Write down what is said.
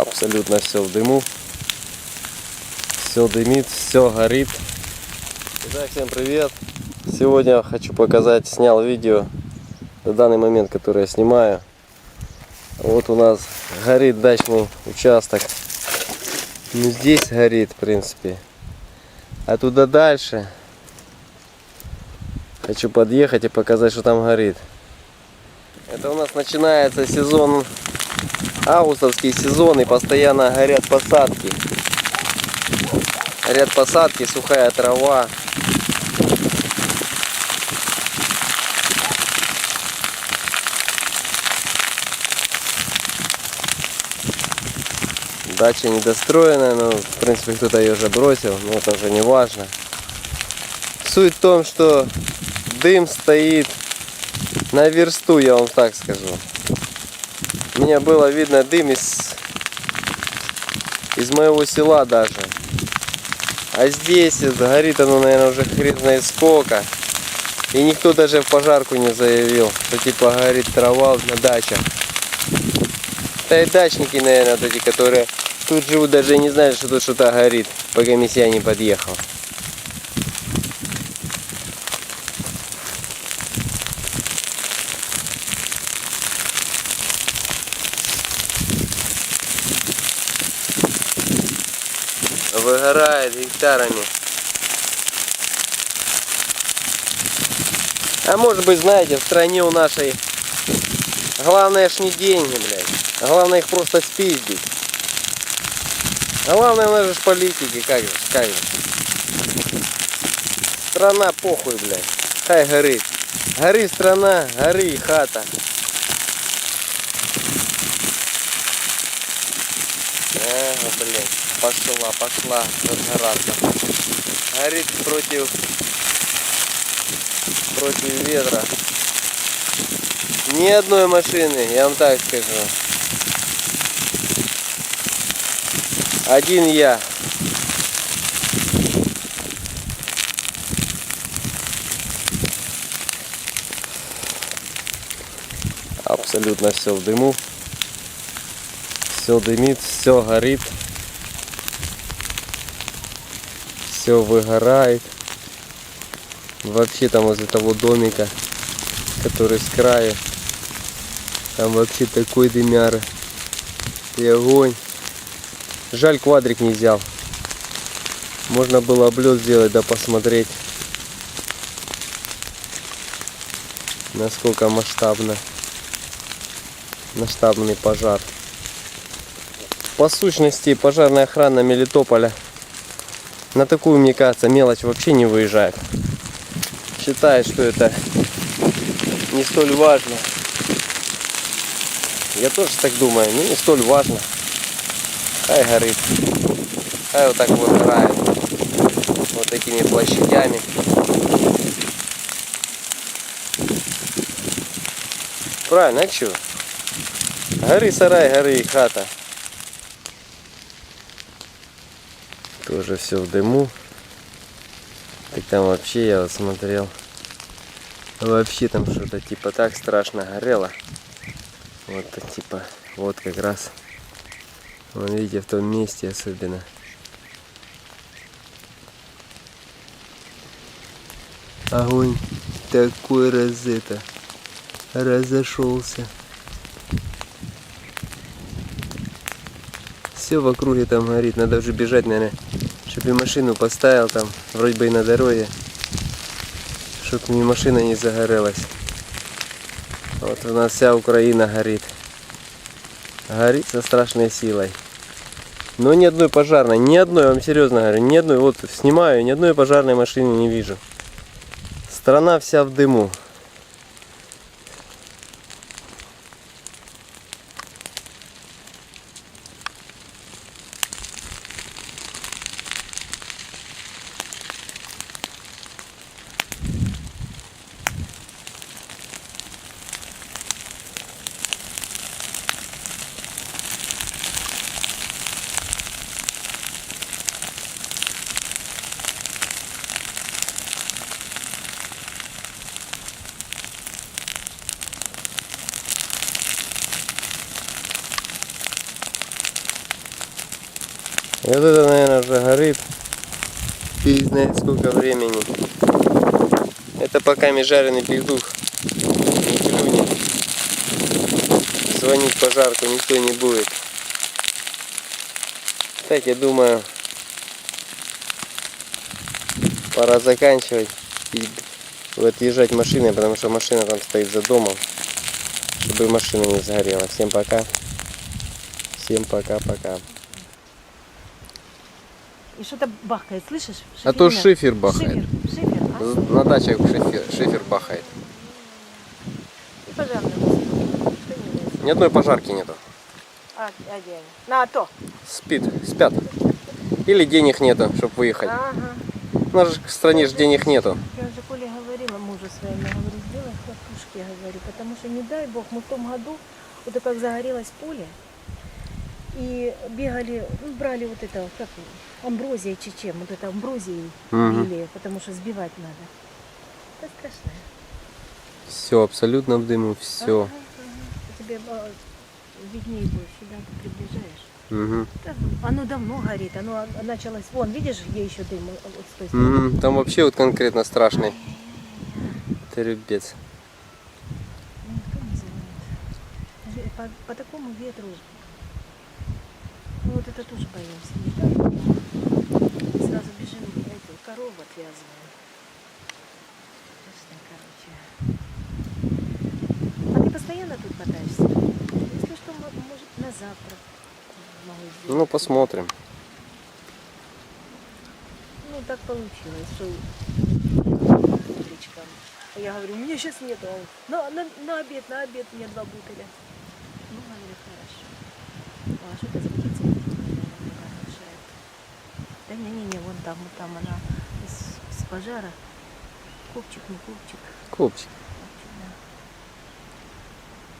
Абсолютно все в дыму. Все дымит, все горит. Итак, всем привет. Сегодня хочу показать, снял видео на данный момент, который я снимаю. Вот у нас горит дачный участок. Ну здесь горит, в принципе. А туда дальше хочу подъехать и показать, что там горит. Это у нас начинается сезон, августовский сезон, и постоянно горят посадки. Горят посадки, сухая трава. Дача недостроенная, но в принципе кто-то ее уже бросил, но это уже не важно. Суть в том, что дым стоит на версту, я вам так скажу. Мне было видно дым из, из моего села даже. А здесь это горит оно, наверное, уже хрен знает сколько. И никто даже в пожарку не заявил, что типа горит трава на дачах. Да и дачники, наверное, вот эти, которые тут живут, даже не знали, что тут что-то горит, пока я не подъехал. Выгорает гектарами. А может быть, знаете, в стране у нашей главное ж не деньги, блядь. Главное их просто спиздить. А главное у нас же политики, как же, как же. Страна похуй, блядь. Хай горит. Гори страна, гори хата. Ага, блядь. Пошла, пошла разгораться. Горит против против ветра. Ни одной машины, я вам так скажу. Один я. Абсолютно все в дыму. Все дымит, все горит. Все выгорает. Вообще там возле того домика, который с краю. Там вообще такой дымяра. И огонь. Жаль квадрик не взял. Можно было облет сделать, да посмотреть. Насколько масштабно. Масштабный пожар. По сущности, пожарная охрана Мелитополя на такую, мне кажется, мелочь вообще не выезжает. Считает, что это не столь важно. Я тоже так думаю, но не столь важно. Хай горит. Хай вот так выгорает. Вот такими площадями. Правильно, а что? Гори сарай, гори и хата. Тоже все в дыму. Так там вообще я вот смотрел. Вообще там что-то типа так страшно горело. Вот типа, вот как раз. Вон видите, в том месте особенно. Огонь такой раз это разошелся. Все в округе там горит. Надо уже бежать, наверное, чтобы и машину поставил там, вроде бы и на дороге, чтобы мне машина не загорелась. Вот у нас вся Украина горит. Горит со страшной силой. Но ни одной пожарной, ни одной, вам серьезно говорю, ни одной, вот снимаю, ни одной пожарной машины не вижу. Страна вся в дыму. И вот это, наверное, уже горит. Фиг знает сколько времени. Это пока ми жареный петух не. Звонить пожарку никто не будет. Так, я думаю, пора заканчивать и отъезжать машиной, потому что машина там стоит за домом, чтобы машина не сгорела. Всем пока. Всем пока-пока. И что-то бахкает, слышишь? А то Шиферина. шифер бахает. Шифер, шифер, а? На дачах шифер, шифер бахает. И лезет? Ни одной пожарки нету. А, а где они? На, то. Спит, спят. Или денег нету, чтобы выехать. Ага. У нас же в стране же денег нету. Я же Коле говорила мужу своему, говорю, сделай хлопушки, говорю, потому что не дай бог, мы в том году, вот как загорелось поле, и бегали, ну, брали вот это, как амброзия чечем, вот это амброзией Мгм. били, потому что сбивать надо. Это страшно. Все, абсолютно в дыму, все. Ага, ага. Тебе а, виднее будет, сюда ты приближаешь. Угу. Да, Оно давно горит, оно а, началось, вон, видишь, где еще дым вот с той стороны? Там вообще вот конкретно страшный. Это рюбец. Же- По, по такому ветру. Ну вот это тоже боимся. Не так? Сразу бежим, корову отвязываем. Страшно, короче. А ты постоянно тут катаешься? Если что, мо- может на завтра могу сделать. Ну, посмотрим. Ну, так получилось, что утречком. Я говорю, у меня сейчас нету. А он, На, на, на обед, на обед мне два бутыля. Ну, говорю, хорошо. А что это за птица? Да не-не-не, вон там, вот там она пожара. Копчик, не копчик. Копчик.